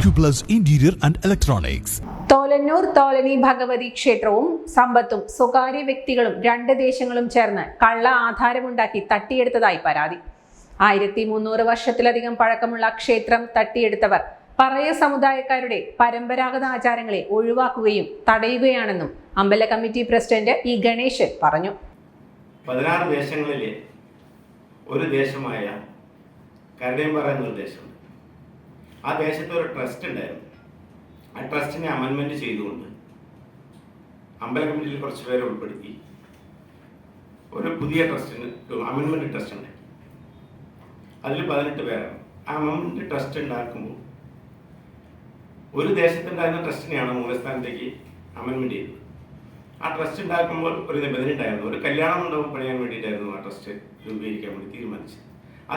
Acuplus interior and Electronics. Tholannur Tholani Bhagavathi ക്ഷേത്രവും സമ്പത്തും സ്വകാര്യ വ്യക്തികളും രണ്ട് ദേശങ്ങളും ചേർന്ന് കള്ള ആധാരമുണ്ടാക്കി തട്ടിയെടുത്തതായി പരാതി. ആയിരത്തി മുന്നൂറ് വർഷത്തിലധികം പഴക്കമുള്ള ക്ഷേത്രം തട്ടിയെടുത്തവർ പറയ സമുദായക്കാരുടെ പരമ്പരാഗത ആചാരങ്ങളെ ഒഴിവാക്കുകയും തടയുകയാണെന്നും അമ്പല കമ്മിറ്റി പ്രസിഡന്റ് ഇ ഗണേശൻ പറഞ്ഞു. പതിനാറ് ദേശങ്ങളിലെ ഒരു ദേശമായ കരടേമ്പാറ എന്നൊരു ദേശമുണ്ട്. ആ ദേശത്ത് ഒരു ട്രസ്റ്റ് ഉണ്ടായിരുന്നു. ആ ട്രസ്റ്റിനെ അമെൻമെന്റ് ചെയ്തുകൊണ്ട് അമ്പല കമ്മിറ്റിയിൽ കുറച്ച് പേരെ ഉൾപ്പെടുത്തി. ഒരു പുതിയ ട്രസ്റ്റിന് അമെൻമെന്റ് ട്രസ്റ്റ് ഉണ്ടായി അതിൽ പതിനെട്ട് പേരാണ്. ആ അമെൻമെന്റ് ട്രസ്റ്റ് ഉണ്ടാക്കുമ്പോൾ ഒരു ദേശത്തുണ്ടായിരുന്ന ട്രസ്റ്റിനെയാണ് മൂലസ്ഥാനത്തേക്ക് അമെൻമെന്റ് ചെയ്തത്. ആ ട്രസ്റ്റ് ഉണ്ടാക്കുമ്പോൾ ഒരു നിബന്ധന ഉണ്ടായിരുന്നു ഒരു കല്യാണം ഉണ്ടാവും പണിയാൻ വേണ്ടിയിട്ടായിരുന്നു ആ ട്രസ്റ്റ് രൂപീകരിക്കാൻ വേണ്ടി തീരുമാനിച്ചത്. ആ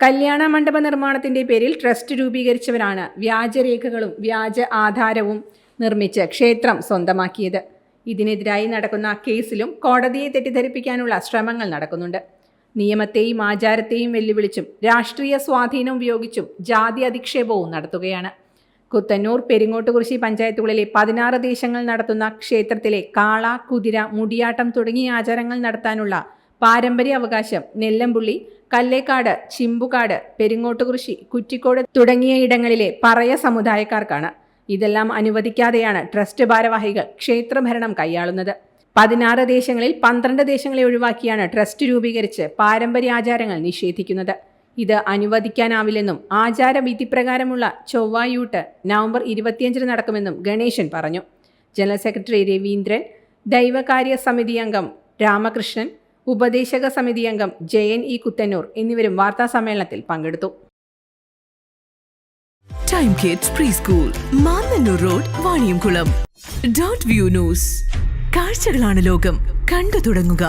കല്യാണ മണ്ഡപ നിർമ്മാണത്തിന്റെ പേരിൽ ട്രസ്റ്റ് രൂപീകരിച്ചവരാണ് വ്യാജരേഖകളും വ്യാജ ആധാരവും നിർമ്മിച്ച് ക്ഷേത്രം സ്വന്തമാക്കിയത്. ഇതിനെതിരായി നടക്കുന്ന കേസിലും കോടതിയെ തെറ്റിദ്ധരിപ്പിക്കാനുള്ള ശ്രമങ്ങൾ നടക്കുന്നുണ്ട്. നിയമത്തെയും ആചാരത്തെയും വെല്ലുവിളിച്ചും രാഷ്ട്രീയ സ്വാധീനം ഉപയോഗിച്ചും ജാതി അധിക്ഷേപവും നടത്തുകയാണ്. കുത്തന്നൂർ പെരിങ്ങോട്ടുകുറിശി പഞ്ചായത്തുകളിലെ പതിനാറ് ദേശങ്ങൾ നടത്തുന്ന ക്ഷേത്രത്തിലെ കാള കുതിര മുടിയാട്ടം തുടങ്ങിയ ആചാരങ്ങൾ നടത്താനുള്ള പാരമ്പര്യ അവകാശം നെല്ലമ്പുള്ളി കല്ലേക്കാട് ചിമ്പുകാട് പെരിങ്ങോട്ടുകൃഷി കുറ്റിക്കോട് തുടങ്ങിയ ഇടങ്ങളിലെ പറയ സമുദായക്കാർക്കാണ് ഇതെല്ലാം അനുവദിക്കാതെയാണ് ട്രസ്റ്റ് ഭാരവാഹികൾ ക്ഷേത്രഭരണം കൈയാളുന്നത്. പതിനാറ് ദേശങ്ങളിൽ പന്ത്രണ്ട് ദേശങ്ങളെ ഒഴിവാക്കിയാണ് ട്രസ്റ്റ് രൂപീകരിച്ച് പാരമ്പര്യ ആചാരങ്ങൾ നിഷേധിക്കുന്നത്. ഇത് അനുവദിക്കാനാവില്ലെന്നും ആചാര വിധിപ്രകാരമുള്ള ചൊവ്വായൂട്ട് നവംബർ ഇരുപത്തിയഞ്ചിന് നടക്കുമെന്നും ഗണേശൻ പറഞ്ഞു. ജനറൽ സെക്രട്ടറി രവീന്ദ്രൻ ദൈവകാര്യ സമിതി അംഗം രാമകൃഷ്ണൻ ഉപദേശക സമിതി അംഗം ജയൻ ഇ കുത്തന്നൂർ എന്നിവരും വാർത്താ സമ്മേളനത്തിൽ പങ്കെടുത്തു. Time kids pre school Mannannur road Vaniyamkulam dot view news കാഴ്ചകളാണ് ലോകം. കണ്ടു തുടങ്ങുക.